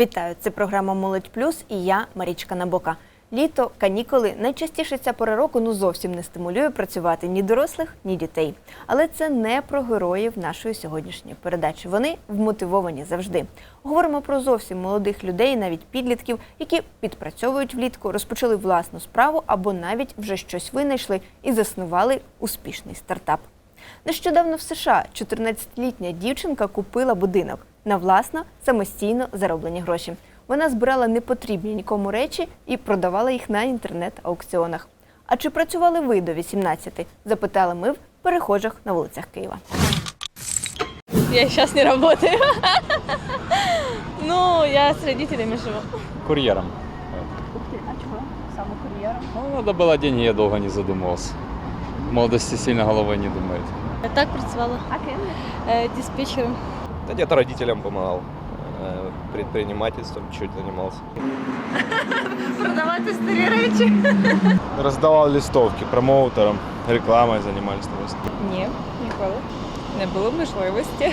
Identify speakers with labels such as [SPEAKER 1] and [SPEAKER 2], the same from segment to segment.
[SPEAKER 1] Вітаю! Це програма Молодь Плюс і я Марічка Набока. Літо, канікули найчастіше ця пора року ну зовсім не стимулює працювати ні дорослих, ні дітей. Але це не про героїв нашої сьогоднішньої передачі. Вони вмотивовані завжди. Говоримо про зовсім молодих людей, навіть підлітків, які підпрацьовують влітку, розпочали власну справу або навіть вже щось винайшли і заснували успішний стартап. Нещодавно в США 14-літня дівчинка купила будинок на власно самостійно зароблені гроші. Вона збирала непотрібні нікому речі і продавала їх на інтернет-аукціонах. А чи працювали ви до 18? Запитали ми в перехожих на вулицях Києва.
[SPEAKER 2] Я сейчас не работаю. Ну, я с родителями живу.
[SPEAKER 3] курьером.
[SPEAKER 2] Ух ты, а чего? Сам курьером.
[SPEAKER 3] Ну, надо было деньги, я долго не задумывался. В молодости сильно головой не думает.
[SPEAKER 2] Я так працювала.
[SPEAKER 1] А ким?
[SPEAKER 2] Е, диспетчером.
[SPEAKER 4] Да где-то родителям помогал. Э, Предпринимательством чуть занимался.
[SPEAKER 2] Продавати старі речі.
[SPEAKER 5] Роздавав листовки промоутерам, рекламою займалися.
[SPEAKER 6] Ні, ніколи. Не було можливості.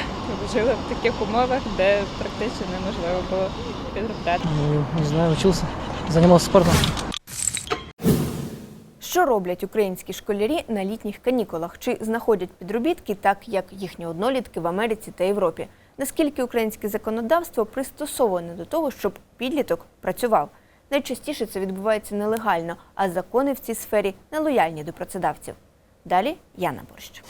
[SPEAKER 6] Жили в таких умовах, де практично неможливо було підробляти.
[SPEAKER 7] Ну, Не знаю, учился, занимался спортом.
[SPEAKER 1] Що роблять українські школярі на літніх канікулах? Чи знаходять підробітки так, як їхні однолітки в Америці та Європі? Наскільки українське законодавство пристосоване до того, щоб підліток працював? Найчастіше це відбувається нелегально, а закони в цій сфері нелояльні до працедавців. Далі Яна Борщ.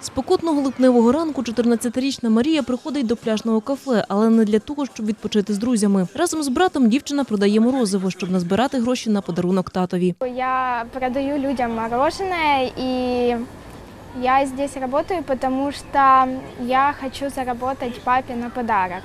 [SPEAKER 8] Спокутного липневого ранку 14-річна Марія приходить до пляжного кафе, але не для того, щоб відпочити з друзями. Разом з братом дівчина продає морозиво, щоб назбирати гроші на подарунок татові.
[SPEAKER 9] Я продаю людям мороженое, и я здесь работаю, потому что я хочу заработать папе на подарок.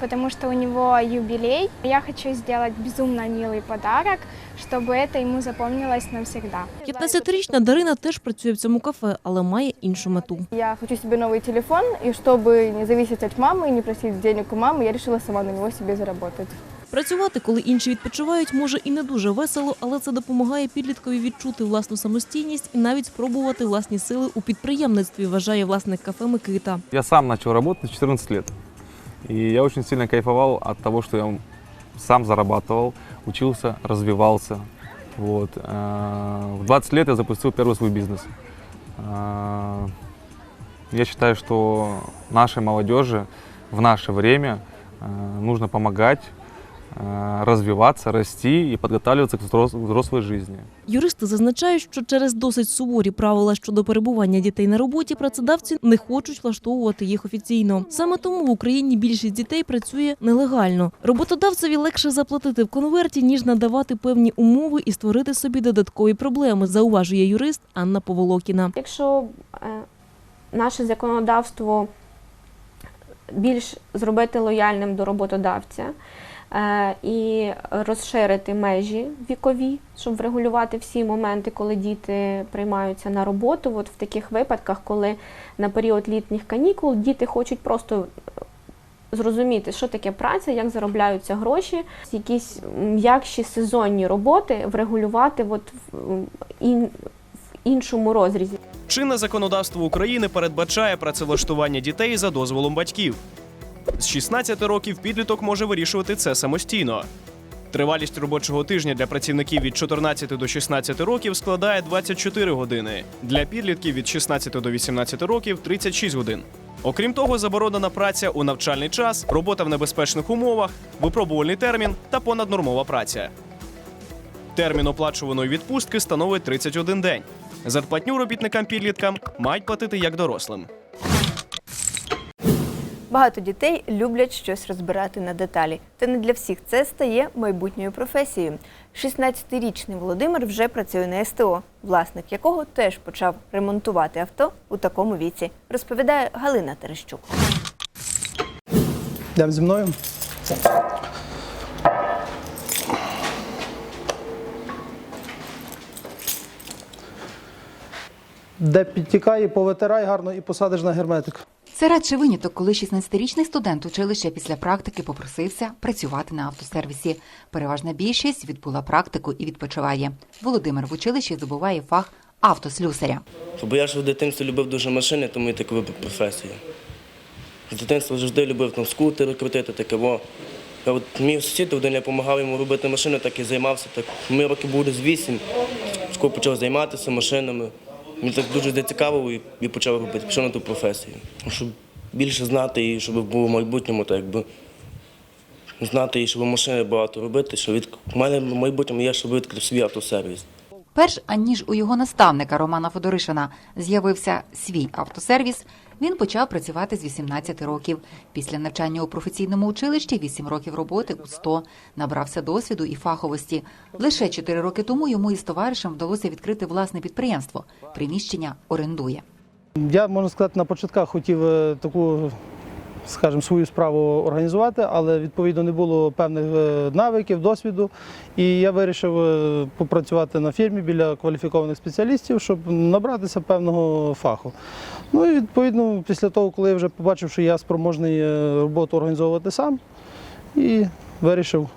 [SPEAKER 9] Потому что у него юбилей. Я хочу сделать безумно милый подарок, чтобы это ему запомнилось навсегда.
[SPEAKER 8] 15-річна Дарина теж працює в цьому кафе, але має іншу мету.
[SPEAKER 10] Я хочу себе новый телефон, и чтобы не зависеть от мамы и не просить денег у мамы, я решила сама на него себе заработать.
[SPEAKER 8] Працювати, коли інші відпочивають, може і не дуже весело, але це допомагає підліткові відчути власну самостійність і навіть спробувати власні сили у підприємництві, вважає власник кафе Микита.
[SPEAKER 11] Я сам начал работать в 14 лет. И я очень сильно кайфовал от того, что я сам зарабатывал, учился, развивался. Вот. Э, В 20 лет я запустил первый свой бизнес. Э, Я считаю, что нашей молодежи в наше время э, нужно помогать, э, развиваться, расти и подготавливаться к взрос- жизни.
[SPEAKER 8] Юристи зазначають, що через досить суворі правила щодо перебування дітей на роботі працедавці не хочуть влаштовувати їх офіційно. Саме тому в Україні більшість дітей працює нелегально. Роботодавцеві легше заплатити в конверті, ніж надавати певні умови і створити собі додаткові проблеми, зауважує юрист Анна Поволокіна.
[SPEAKER 12] Якщо е, наше законодавство більш зробити лояльним до роботодавця і розширити межі вікові, щоб врегулювати всі моменти, коли діти приймаються на роботу, от в таких випадках, коли на період літніх канікул діти хочуть просто зрозуміти, що таке праця, як заробляються гроші, якісь м'якші сезонні роботи врегулювати от в, ін- в іншому розрізі.
[SPEAKER 13] Чинне законодавство України передбачає працевлаштування дітей за дозволом батьків. З 16 років підліток може вирішувати це самостійно. Тривалість робочого тижня для працівників від 14 до 16 років складає 24 години. Для підлітків від 16 до 18 років 36 годин. Окрім того, заборонена праця у навчальний час, робота в небезпечних умовах, випробувальний термін та понаднормова праця. Термін оплачуваної відпустки становить 31 день. Зарплатню робітникам підліткам мають платити як дорослим.
[SPEAKER 1] Багато дітей люблять щось розбирати на деталі. Та не для всіх це стає майбутньою професією. 16-річний Володимир вже працює на СТО, власник якого теж почав ремонтувати авто у такому віці, розповідає Галина Терещук.
[SPEAKER 7] Йдемо зі мною. Де підтікає, повитирай гарно і посадиш на герметик.
[SPEAKER 14] Це радше виняток, коли 16-річний студент училища після практики попросився працювати на автосервісі. Переважна більшість відбула практику і відпочиває. Володимир в училищі здобуває фах автослюсаря.
[SPEAKER 15] Бо я ж в дитинстві любив дуже машини, тому і так вибрав професію. з дитинства завжди любив там скутери крутити, таке. Во. А от мій сусід один я допомагав йому робити машини, так і займався. Так. Ми років буде з вісім. Скоро почав займатися машинами. Мені так дуже зацікавило і, я почав робити, пішов на ту професію. Щоб більше знати і щоб було в майбутньому, так якби знати і щоб машини багато робити, що від у мене в майбутньому є, щоб відкрив свій автосервіс.
[SPEAKER 14] Перш аніж у його наставника Романа Федоришина з'явився свій автосервіс, він почав працювати з 18 років. Після навчання у професійному училищі 8 років роботи у 100. Набрався досвіду і фаховості. Лише 4 роки тому йому із товаришем вдалося відкрити власне підприємство. Приміщення орендує.
[SPEAKER 7] Я можна сказати, на початках хотів е, таку, скажімо, свою справу організувати, але відповідно не було певних е, навиків, досвіду. І я вирішив е, попрацювати на фірмі біля кваліфікованих спеціалістів, щоб набратися певного фаху. Ну і відповідно, після того, коли я вже побачив, що я спроможний е, роботу організовувати сам, і вирішив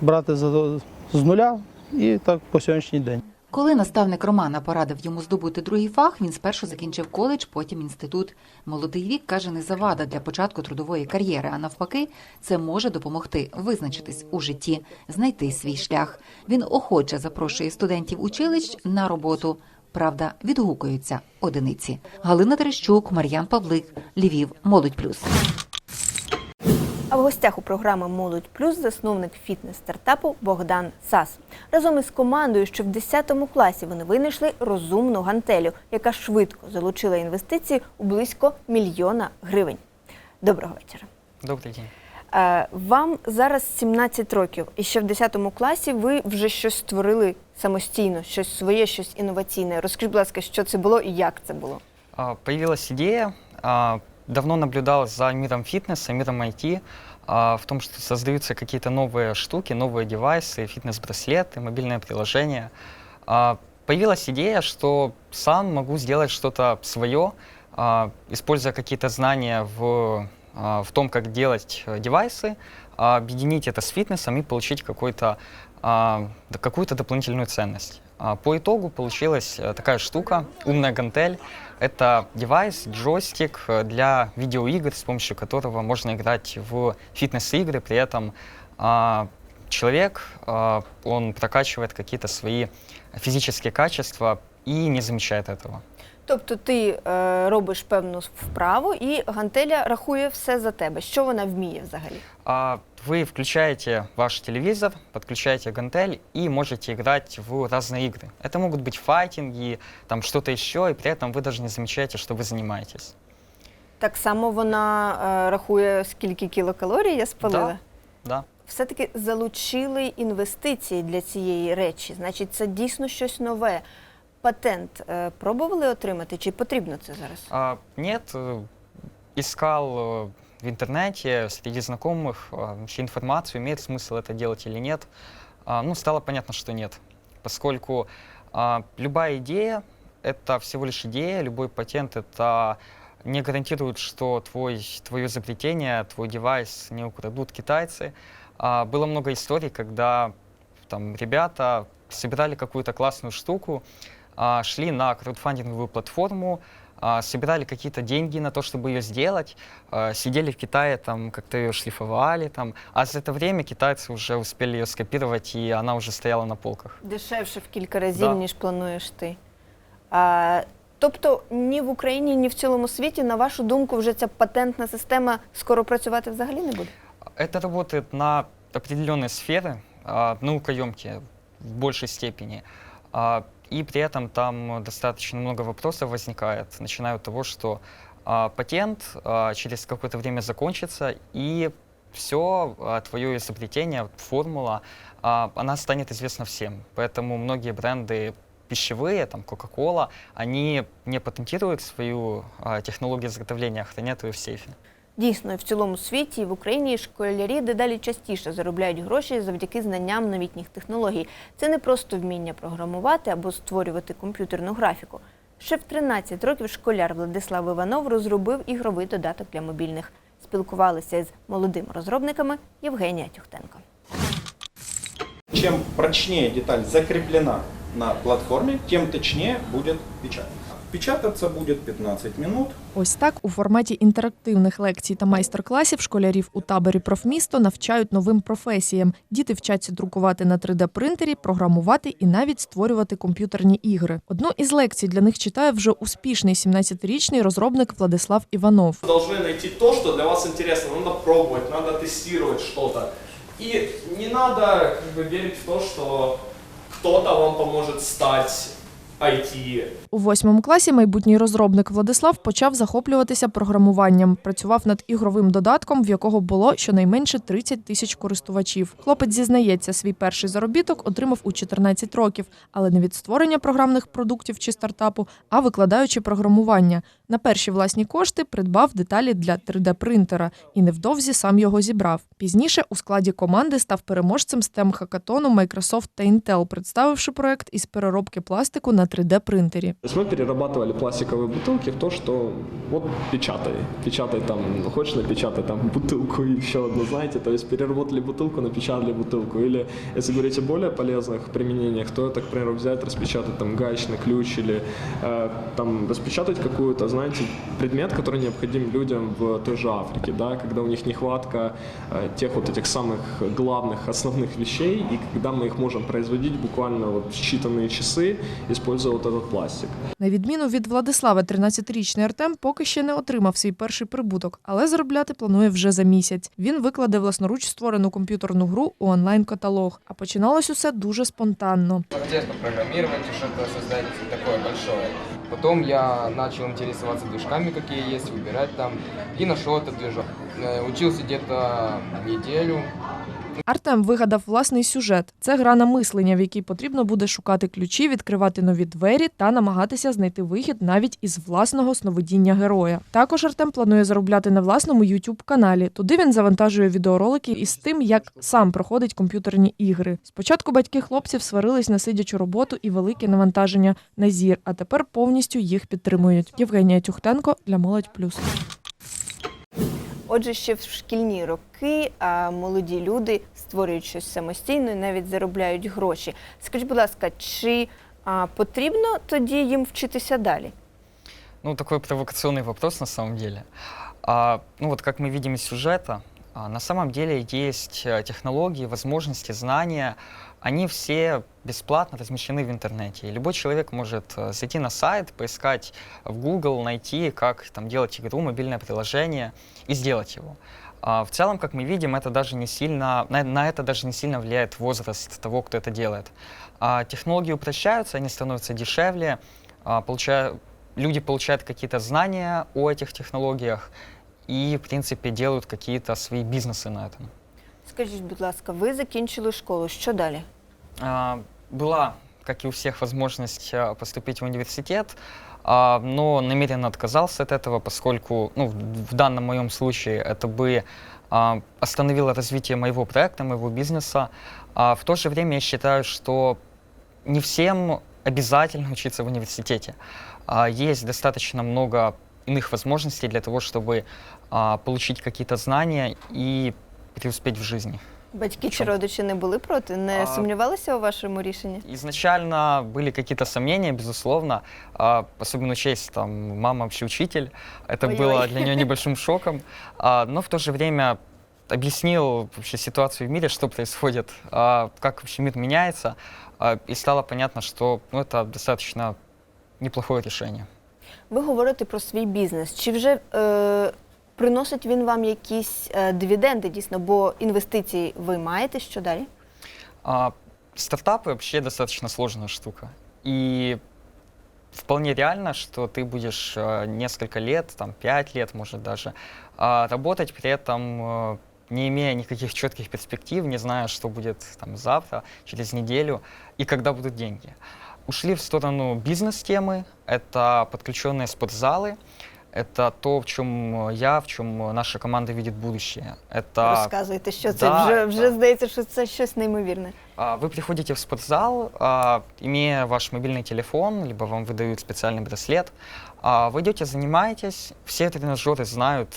[SPEAKER 7] брати з нуля і так по сьогоднішній день.
[SPEAKER 14] Коли наставник Романа порадив йому здобути другий фах, він спершу закінчив коледж, потім інститут. Молодий вік каже, не завада для початку трудової кар'єри, а навпаки, це може допомогти визначитись у житті, знайти свій шлях. Він охоче запрошує студентів училищ на роботу. Правда, відгукуються одиниці. Галина Терещук, Мар'ян Павлик, Львів, Молодь Плюс.
[SPEAKER 1] Гостях у програми Молодь Плюс засновник фітнес-стартапу Богдан Сас. Разом із командою, що в 10 класі вони винайшли розумну гантелю, яка швидко залучила інвестиції у близько мільйона гривень. Доброго вечора.
[SPEAKER 16] Добрый день.
[SPEAKER 1] Е, Вам зараз 17 років, і ще в 10 класі ви вже щось створили самостійно, щось своє, щось інноваційне. Розкажіть, будь ласка, що це було і як це було?
[SPEAKER 16] Появилась идея, а, давно наблюдал за миром фитнеса, миром IT, в том, что создаются какие-то новые штуки, новые девайсы, фитнес-браслеты, мобильное приложение. А, Появилась идея, что сам могу сделать что-то свое, а, используя какие-то знания в, а, в том, как делать э, девайсы, а, объединить это с фитнесом и получить какой-то, а, да, какую-то дополнительную ценность. А, По итогу получилась э, такая штука, умная гантель. Это девайс, джойстик э, для видеоигр, с помощью которого можно играть в фитнес-игры, при этом а, человек, а, он прокачивает какие-то свои физические качества и не замечает этого.
[SPEAKER 1] Тобто ти е, робиш певну вправу, і гантеля рахує все за тебе. Що вона вміє взагалі?
[SPEAKER 16] А Вы включаете ваш телевизор, подключаете гантель и можете играть в разные игры. Это могут быть файтинги, там что-то еще, и при этом вы даже не замечаете, что вы занимаетесь.
[SPEAKER 1] Так само вона е, рахує, скільки кілокалорій я спалила.
[SPEAKER 16] Да.
[SPEAKER 1] Все-таки залучили інвестиції для цієї речі. Значить, це дійсно щось нове. Патент е, пробували отримати, чи потрібно це зараз?
[SPEAKER 16] А, нет, э, искал э, в интернете среди знакомых а, вообще информацию, имеет смысл это делать или нет. А, ну, стало понятно, что нет, поскольку а, любая идея — это всего лишь идея, любой патент — это не гарантирует, что твой, твое изобретение, твой девайс не украдут китайцы. А, было много историй, когда там ребята собирали какую-то классную штуку, а, шли на краудфандинговую платформу, а, собирали какие-то деньги на то, чтобы ее сделать, а, сидели в Китае, там как-то ее шлифовали, там, а за это время китайцы уже успели ее скопировать, и она уже стояла на полках.
[SPEAKER 1] Дешевше в кілька разів,
[SPEAKER 16] Да.
[SPEAKER 1] ніж плануєш ти. А, тобто ні в Україні, ні в цілому світі, на вашу думку, вже ця патентна система скоро працювати взагалі не буде?
[SPEAKER 16] Это работает на определенные сферы, а, наукоемкие в большей степени. А, И при этом там достаточно много вопросов возникает, начиная от того, что а, патент а, через какое-то время закончится, и все твое изобретение, формула, а, она станет известна всем. Поэтому многие бренды пищевые, там Coca-Cola, они не патентируют свою а, технологию изготовления, а хранят ее в сейфе.
[SPEAKER 1] Дійсно, в цілому світі, в Україні школярі дедалі частіше заробляють гроші завдяки знанням новітніх технологій. Це не просто вміння програмувати або створювати комп'ютерну графіку. Ще в 13 років школяр Владислав Іванов розробив ігровий додаток для мобільних. Спілкувалися з молодими розробниками Євгенія Тюхтенко.
[SPEAKER 17] Чем прочнее деталь закреплена на платформе, тем точнее будет печать. Печататься будет 15 минут.
[SPEAKER 18] Ось так у форматі інтерактивних лекцій та майстер-класів школярів у таборі профмісто навчають новим професіям. Діти вчаться друкувати на 3D-принтері, програмувати і навіть створювати комп'ютерні ігри. Одну із лекцій для них читає вже успішний 17-річний розробник Владислав Іванов.
[SPEAKER 19] должны найти то, что для вас интересно. Надо пробовать, надо тестировать что-то. И не надо как бы, верить в то, что кто-то вам поможет стать IT
[SPEAKER 18] У восьмому класі майбутній розробник Владислав почав захоплюватися програмуванням. Працював над ігровим додатком, в якого було щонайменше 30 тисяч користувачів. Хлопець зізнається, свій перший заробіток отримав у 14 років, але не від створення програмних продуктів чи стартапу, а викладаючи програмування. На перші власні кошти придбав деталі для 3D-принтера і невдовзі сам його зібрав. Пізніше у складі команди став переможцем STEM хакатону Microsoft та Intel, представивши проект із переробки пластику на 3D-принтері.
[SPEAKER 20] То есть мы перерабатывали пластиковые бутылки в то, что вот печатай, печатай там, хочешь напечатай там бутылку и еще одну, знаете, то есть переработали бутылку, напечатали бутылку. Или, если говорить о более полезных применениях, то это, к примеру, взять, распечатать там гаечный ключ или э, там распечатать какую-то, знаете, предмет, который необходим людям в той же Африке, да, когда у них нехватка э, тех вот этих самых главных, основных вещей, и когда мы их можем производить буквально вот в считанные часы, используя вот этот пластик.
[SPEAKER 18] На відміну від Владислава, 13-річний Артем поки ще не отримав свій перший прибуток, але заробляти планує вже за місяць. Він викладе власноруч створену комп'ютерну гру у онлайн-каталог. А починалось усе дуже спонтанно.
[SPEAKER 21] Хотелось попрограммировать и что-то создать такое большое. Потом я начал интересоваться движками, какие есть, выбирать там. И нашел этот движок. Э, Учился где-то неделю.
[SPEAKER 18] Артем вигадав власний сюжет. Це гра на мислення, в якій потрібно буде шукати ключі, відкривати нові двері та намагатися знайти вихід навіть із власного сновидіння героя. Також Артем планує заробляти на власному youtube каналі. Туди він завантажує відеоролики із тим, як сам проходить комп'ютерні ігри. Спочатку батьки хлопців сварились на сидячу роботу і велике навантаження на зір, а тепер повністю їх підтримують. Євгенія Тюхтенко для молодь плюс.
[SPEAKER 1] Отже, ще в шкільні роки а, молоді люди створюють щось самостійно і навіть заробляють гроші. Скажіть, будь ласка, чи а, потрібно тоді їм вчитися далі?
[SPEAKER 16] Ну, такой провокационный вопрос на самом деле. А, ну вот как мы видим из сюжета, а, на самом деле есть э, технологии, возможности, знания. Они все бесплатно размещены в интернете. И любой человек может э, зайти на сайт, поискать в Google, найти, как там делать игру, мобильное приложение и сделать его. А, В целом, как мы видим, это даже не сильно, на, на это даже не сильно влияет возраст того, кто это делает. А технологии упрощаются, они становятся дешевле, а, получая- люди получают какие-то знания о этих технологиях и, в принципе, делают какие-то свои бизнесы на этом.
[SPEAKER 1] Скажіть, будь ласка, ви закінчили школу. Що далі?
[SPEAKER 16] А, Была, как и у всех, возможность а, поступить в университет, а, но намеренно отказался от этого, поскольку ну, в данном моем случае это бы остановило развитие моего проекта, моего бизнеса. В то же время я считаю, что не всем обязательно учиться в университете. Есть достаточно много иных возможностей для того, чтобы получить какие-то знания и преуспеть в жизни.
[SPEAKER 1] Батьки чи родичі не були проти? Не
[SPEAKER 16] А,
[SPEAKER 1] сумнівалися у вашому рішенні?
[SPEAKER 16] Изначально были какие-то сомнения, безусловно, а, особенно учесть, там, мама вообще учитель, это
[SPEAKER 1] Ой-ой.
[SPEAKER 16] было для нее небольшим шоком, А, но в то же время объяснил вообще ситуацию в мире, что происходит, а, как вообще мир меняется, а, и стало понятно, что ну, это достаточно неплохое решение.
[SPEAKER 1] Ви говорите про свій бізнес. Чи вже е, приносить він вам якісь е, дивіденди дійсно? Бо інвестиції ви маєте що далі?
[SPEAKER 16] А, стартапы вообще достаточно сложная штука. И вполне реально, что ты будешь э, несколько лет, там, пять лет, может даже, а, работать при этом э, не имея никаких четких перспектив, не зная, что будет там завтра, через неделю и когда будут деньги. Ушли в сторону бизнес-темы, это подключенные спортзалы, Это то, в чем я, в чем наша команда видит будущее. Это
[SPEAKER 1] Розказуйте, що це
[SPEAKER 16] Да,
[SPEAKER 1] вже, вже здається, що це щось неймовірне.
[SPEAKER 16] а, Вы приходите в спортзал, а, имея ваш мобильный телефон, либо вам выдают специальный браслет. А, Вы идете, занимаетесь, все тренажеры знают,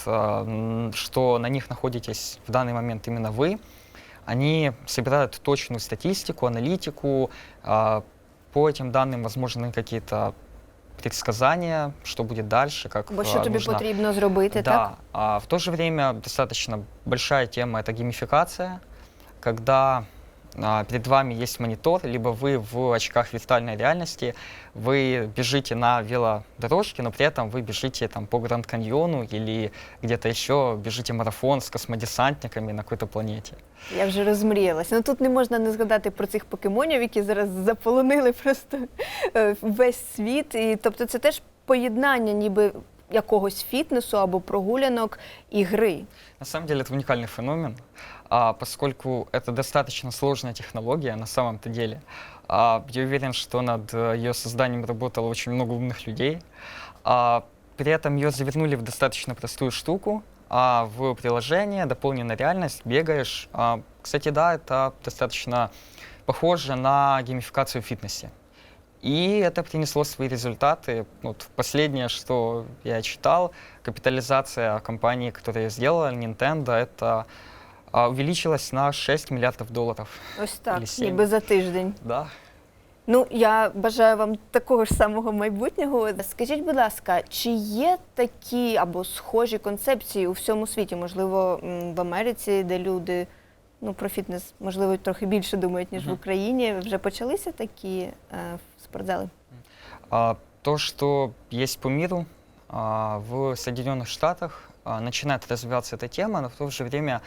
[SPEAKER 16] что на них находитесь в данный момент именно вы. Они собирают точную статистику, аналитику. По этим данным возможны какие-то предсказания, что будет дальше, как
[SPEAKER 1] Бо що
[SPEAKER 16] а,
[SPEAKER 1] тобі
[SPEAKER 16] нужно-
[SPEAKER 1] потрібно зробити,
[SPEAKER 16] да,
[SPEAKER 1] так?
[SPEAKER 16] а в то же время достаточно большая тема это геймификация, когда перед вами есть монитор, либо вы в очках виртуальной реальности, вы бежите на велодорожке, но при этом вы бежите там по Гранд Каньону или где-то еще бежите марафон с космодесантниками на какой-то планете.
[SPEAKER 1] Я вже розмріялася. Ну тут не можна не згадати про цих покемонів, які зараз заполонили просто е, весь світ. І тобто це теж поєднання ніби якогось фітнесу або прогулянок і гри.
[SPEAKER 16] На самом деле это уникальный феномен, а, поскольку это достаточно сложная технология на самом-то деле. А, я уверен, что над э, ее созданием работало очень много умных людей. А, при этом ее завернули в достаточно простую штуку, а в приложение дополненная реальность, бегаешь. А, кстати, да, это достаточно похоже на геймификацию в фитнесе. И это принесло свои результаты. Вот последнее, что я читал, капитализация компании, которая сделала Nintendo, это а, увеличилась на 6 миллиардов долларов.
[SPEAKER 1] Ось так,
[SPEAKER 16] Или сім.
[SPEAKER 1] ніби за тиждень.
[SPEAKER 16] Да.
[SPEAKER 1] Ну, я бажаю вам такого ж самого майбутнього. Скажіть, будь ласка, чи є такі або схожі концепції у всьому світі? Можливо, м, в Америці, де люди ну, про фітнес, можливо, трохи більше думають, ніж в
[SPEAKER 16] Мгм.
[SPEAKER 1] Україні. Вже почалися такі е, спортзали?
[SPEAKER 16] А, то, что есть по миру, а, в Соединенных Штатах а, начинает развиваться эта тема, но в то же время,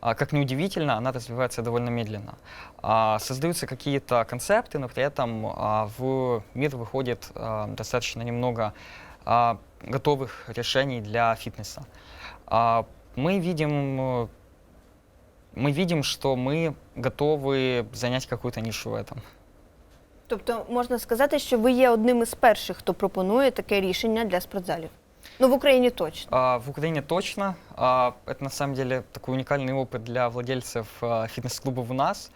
[SPEAKER 16] а, как ни удивительно, она развивается довольно медленно. А, Создаются какие-то концепты, но при этом а, в мир выходит а, достаточно немного а, готовых решений для фитнеса. А, Мы видим, э, мы видим, что мы готовы занять какую-то нишу в этом.
[SPEAKER 1] Тобто можна сказати, що ви є одним із перших, хто пропонує таке рішення для спортзалів. Ну, в Україні точно.
[SPEAKER 16] А, В Украине точно. А, Это на самом деле такой уникальный опыт для владельцев а, фитнес-клубов у нас,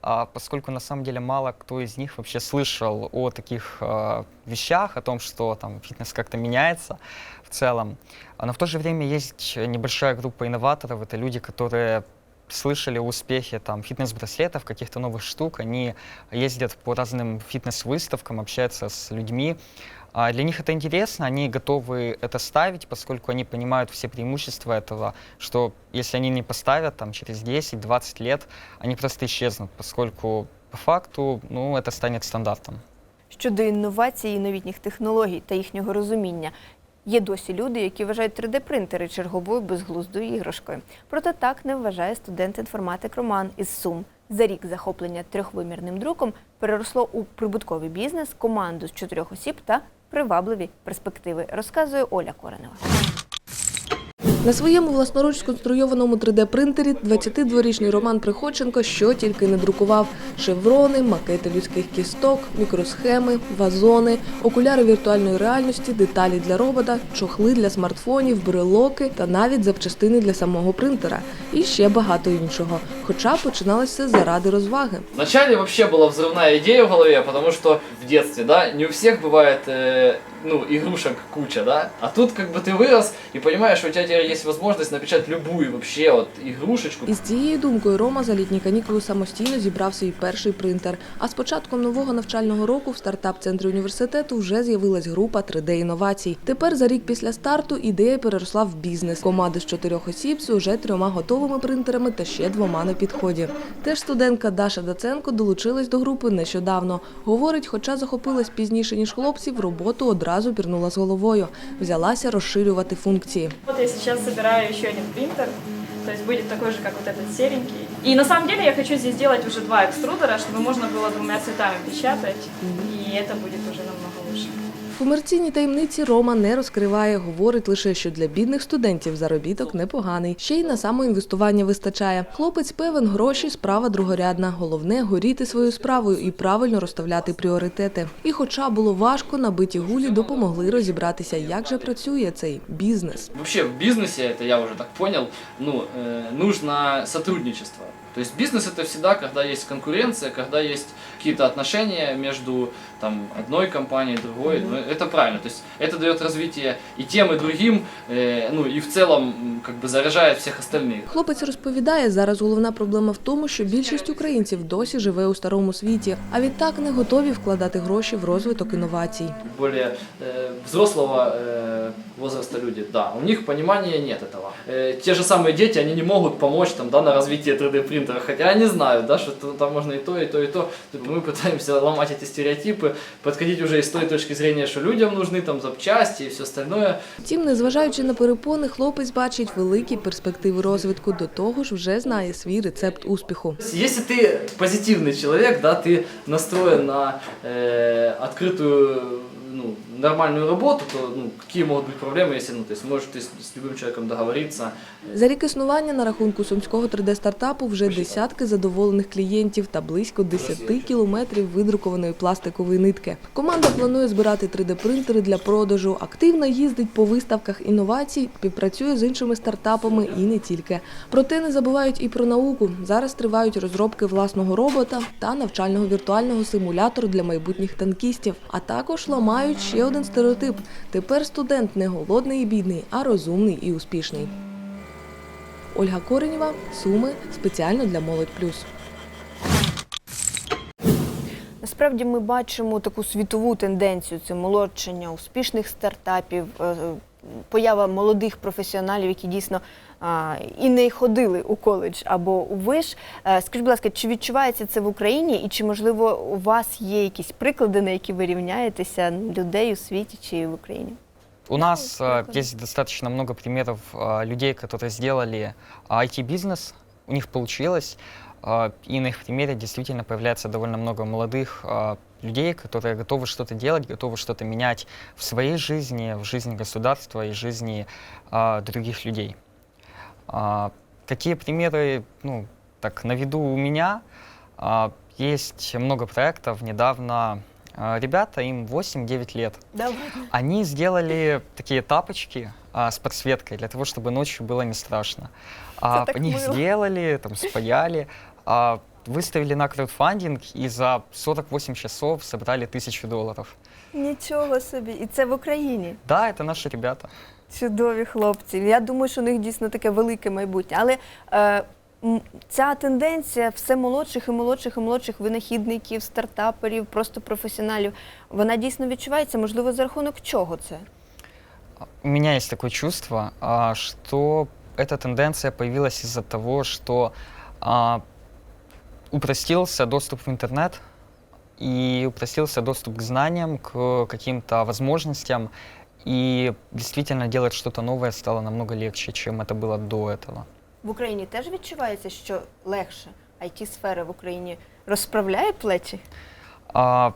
[SPEAKER 16] а, поскольку на самом деле мало кто из них вообще слышал о таких а, вещах, о том, что там фитнес как-то меняется в целом. А, Но в то же время есть небольшая группа инноваторов, это люди, которые слышали о успехе там фитнес-браслетов, каких-то новых штук, они ездят по разным фитнес-выставкам, общаются с людьми, а Для них это интересно, они готовы это ставить, поскольку они понимают все преимущества этого, что если они не поставят там, через 10-20 лет, они просто исчезнут, поскольку по факту ну, это станет стандартом.
[SPEAKER 1] Щодо інновацій і новітніх технологій та їхнього розуміння. Є досі люди, які вважають 3D-принтери черговою безглуздою іграшкою. Проте так не вважає студент-інформатик Роман із Сум. За рік захоплення трьохвимірним друком переросло у прибутковий бізнес, команду з чотирьох осіб та привабливі перспективи, розказує Оля Коренева.
[SPEAKER 22] На своєму власноруч сконструйованому 3D-принтері 22-річний Роман Приходченко що тільки не друкував: шеврони, макети людських кісток, мікросхеми, вазони, окуляри віртуальної реальності, деталі для робота, чохли для смартфонів, брелоки та навіть запчастини для самого принтера. І ще багато іншого. Хоча починалося заради розваги.
[SPEAKER 23] Вначале вообще была взрывная идея в голове, потому что в детстве, да, не у всех бывает, э, ну, игрушек куча, да, а тут как бы ты вырос и понимаешь, что у тебя теперь есть возможность напечатать любую вообще вот игрушечку.
[SPEAKER 22] Із цією думкою Рома за літні канікули самостійно зібрав свій перший принтер. А з початком нового навчального року в стартап-центрі університету вже з'явилась група 3D-інновацій. Тепер за рік після старту ідея переросла в бізнес. Команда з чотирьох осіб з уже трьома готовими принтерами та ще двома на підході. Теж студентка Даша Даценко долучилась до групи нещодавно. Говорить, хоча захопилась пізніше ніж хлопці, в роботу одразу пірнула з головою. Взялася розширювати функції.
[SPEAKER 24] Вот я сейчас собираю еще один принтер, то есть будет такой же, как вот этот серенький. И на самом деле я хочу здесь сделать уже два экструдера, чтобы можно было двумя цветами печатать, и это будет уже намного лучше.
[SPEAKER 22] Комерційні таємниці Рома не розкриває, говорить лише, що для бідних студентів заробіток непоганий. Ще й на самоінвестування вистачає. Хлопець певен, гроші справа другорядна. Головне горіти своєю справою і правильно розставляти пріоритети. І, хоча було важко, набиті гулі допомогли розібратися, як же працює цей бізнес.
[SPEAKER 23] Вообще в бизнесе, это я уже так понял, ну, э, нужно сотрудничество. То есть бизнес это всегда, когда есть конкуренция, когда есть какие-то отношения между там, одной компанией и другой. Ну, это правильно. То есть это дает развитие и тем, и другим, э, ну и в целом м, как бы заряжает всех остальных.
[SPEAKER 22] Хлопець розповідає, зараз головна проблема в тому, що більшість українців досі живе у старому світі, а відтак не готові вкладати гроші в розвиток інновацій.
[SPEAKER 23] более э, взрослого э, возраста люди, да, у них понимания нет этого. Э, те же самые дети, они не могут помочь там, да, на развитие 3D принтера, хотя они знают, да, что т- там можно и то, и то, и то. Тобто Мы пытаемся ломать эти стереотипы, подходить уже и с той точки зрения, что людям нужны там запчасти и все остальное.
[SPEAKER 22] Втім, незважаючи на перепони, хлопець бачить великі перспективи розвитку. До того ж, вже знає свій рецепт успіху.
[SPEAKER 23] Если ты позитивный человек, да, ты настроен на э, открытую, ну, нормальную работу, то ну, какие могут быть проблемы, если ну, то есть, можешь ты с, с любым человеком договориться,
[SPEAKER 22] За рік існування на рахунку сумського 3D-стартапу вже десятки задоволених клієнтів та близько 10 кілометрів видрукованої пластикової нитки. Команда планує збирати 3D-принтери для продажу, активно їздить по виставках інновацій, співпрацює з іншими стартапами і не тільки. Проте не забувають і про науку. Зараз тривають розробки власного робота та навчального віртуального симулятору для майбутніх танкістів. А також ламають ще один стереотип. Тепер студент не голодний і бідний, а розумний і успішний. Ольга Коренєва, Суми, спеціально для Молодь Плюс.
[SPEAKER 1] Насправді ми бачимо таку світову тенденцію це молодшення успішних стартапів, е, е, поява молодих професіоналів, які дійсно і не ходили у коледж або у виш. Е, Скажіть, будь ласка, чи відчувається це в Україні, і чи можливо у вас є якісь приклади, на які ви рівняєтеся людей у світі чи в Україні?
[SPEAKER 16] У нас э, есть достаточно много примеров э, людей, которые сделали IT-бизнес, у них получилось, э, и на их примере действительно появляется довольно много молодых э, людей, которые готовы что-то делать, готовы что-то менять в своей жизни, в жизни государства и жизни э, других людей. А, Какие примеры, ну, так, на виду у меня? А, Есть много проектов. Недавно а, ребята, им 8-9 лет. Они сделали такие тапочки а, с подсветкой для того, чтобы ночью было не страшно. А,
[SPEAKER 1] так
[SPEAKER 16] они их
[SPEAKER 1] мило.
[SPEAKER 16] сделали, там, спаяли, а, выставили на краудфандинг и за 48 часов собрали тысячу долларов.
[SPEAKER 1] Нічого собі, і це в Україні.
[SPEAKER 16] Да, это наши ребята.
[SPEAKER 1] Чудові хлопці. Я думаю, що у них дійсно таке велике майбутнє. Але е, ця тенденція все молодших і молодших і молодших винахідників, стартаперів, просто професіоналів, вона дійсно відчувається, можливо, за рахунок чого це?
[SPEAKER 16] У меня есть такое чувство, а, что эта тенденция появилась из-за того, что а, доступ в интернет и упростился доступ к знаниям, к каким-то возможностям, и действительно делать что-то новое стало намного легче, чем это было до этого.
[SPEAKER 1] В Україні теж відчувається, що легше it сфера в Україні розправляє плечі?
[SPEAKER 16] А,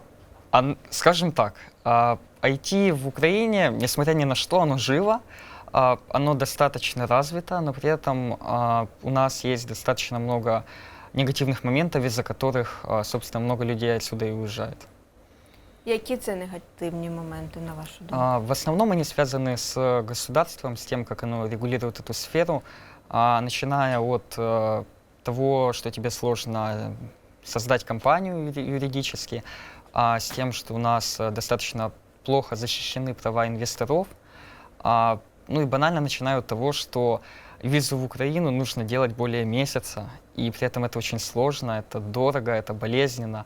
[SPEAKER 16] а н- скажем так, а, IT в Украине, несмотря ни на что, оно живо, а, оно достаточно развито, но при этом а, у нас есть достаточно много негативных моментов, из-за которых, а, собственно, много людей отсюда и уезжает.
[SPEAKER 1] Які це негативні моменти, на вашу думку?
[SPEAKER 16] А, В основном они связаны с государством, с тем, как оно регулирует эту сферу, а, начиная от э, того, что тебе сложно создать компанию юри- юридически, а, с тем, что у нас э, достаточно плохо защищены права инвесторов, а, ну и банально начиная от того, что визу в Украину нужно делать более месяца, и при этом это очень сложно, это дорого, это болезненно.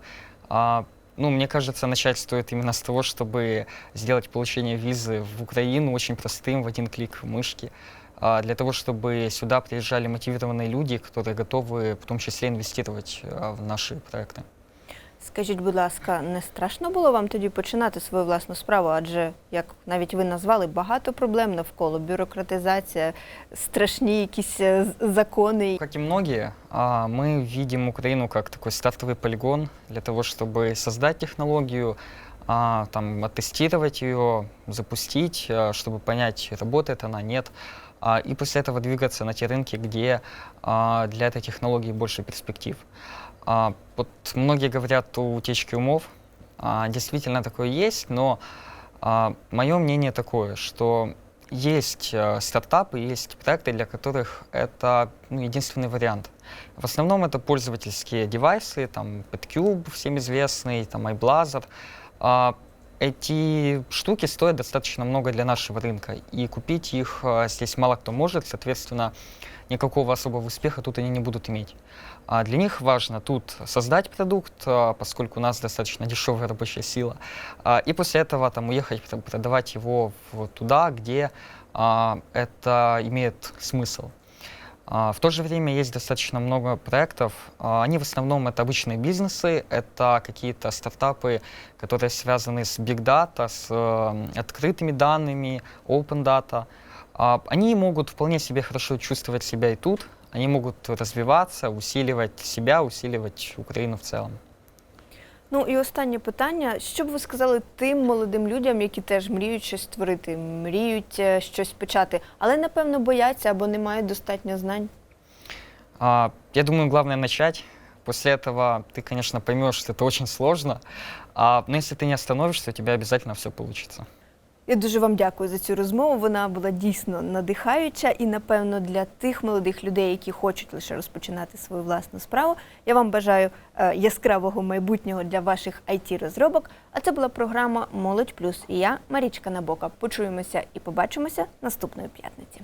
[SPEAKER 16] А, ну, мне кажется, начать стоит именно с того, чтобы сделать получение визы в Украину очень простым, в один клик мышки, а, для того, чтобы сюда приезжали мотивированные люди, которые готовы в том числе инвестировать а, в наши проекты.
[SPEAKER 1] Скажіть, будь ласка, не страшно було вам тоді починати свою власну справу? Адже, як навіть ви назвали, багато проблем навколо бюрократизація, страшні якісь е, з- закони.
[SPEAKER 16] Как и многие, а, мы видим Украину как такой стартовый полигон для того, чтобы создать технологию, а, там, оттестировать ее, запустить, а, чтобы понять, работает она, нет. а, И после этого двигаться на те рынки, где а, для этой технологии больше перспектив. А, Вот многие говорят о утечке умов. А, Действительно такое есть, но мое мнение такое, что есть э, стартапы, есть проекты, для которых это ну, единственный вариант. В основном это пользовательские девайсы, там PetCube, всем известный, там iBlazer. А, Эти штуки стоят достаточно много для нашего рынка, и купить их э, здесь мало кто может, соответственно, никакого особого успеха тут они не будут иметь. А для них важно тут создать продукт, а, поскольку у нас достаточно дешевая рабочая сила, а, и после этого там уехать пр- продавать его в- туда, где а, это имеет смысл. В то же время есть достаточно много проектов. Они в основном это обычные бизнесы, это какие-то стартапы, которые связаны с big data, с э, открытыми данными, open data. А, Они могут вполне себе хорошо чувствовать себя и тут. Они могут развиваться, усиливать себя, усиливать Украину в целом.
[SPEAKER 1] Ну і останнє питання: що б ви сказали тим молодим людям, які теж мріють щось створити, мріють е, щось почати, але напевно бояться або не мають достатньо знань?
[SPEAKER 16] А, Я думаю, главное начать. После этого ты, конечно, поймешь, что это очень сложно. А, Но если ты не остановишься, у тебя обязательно все получится.
[SPEAKER 1] Я дуже вам дякую за цю розмову. Вона була дійсно надихаюча і, напевно, для тих молодих людей, які хочуть лише розпочинати свою власну справу. Я вам бажаю е, яскравого майбутнього для ваших it розробок А це була програма Молодь Плюс. І я, Марічка Набока. Почуємося і побачимося наступної п'ятниці.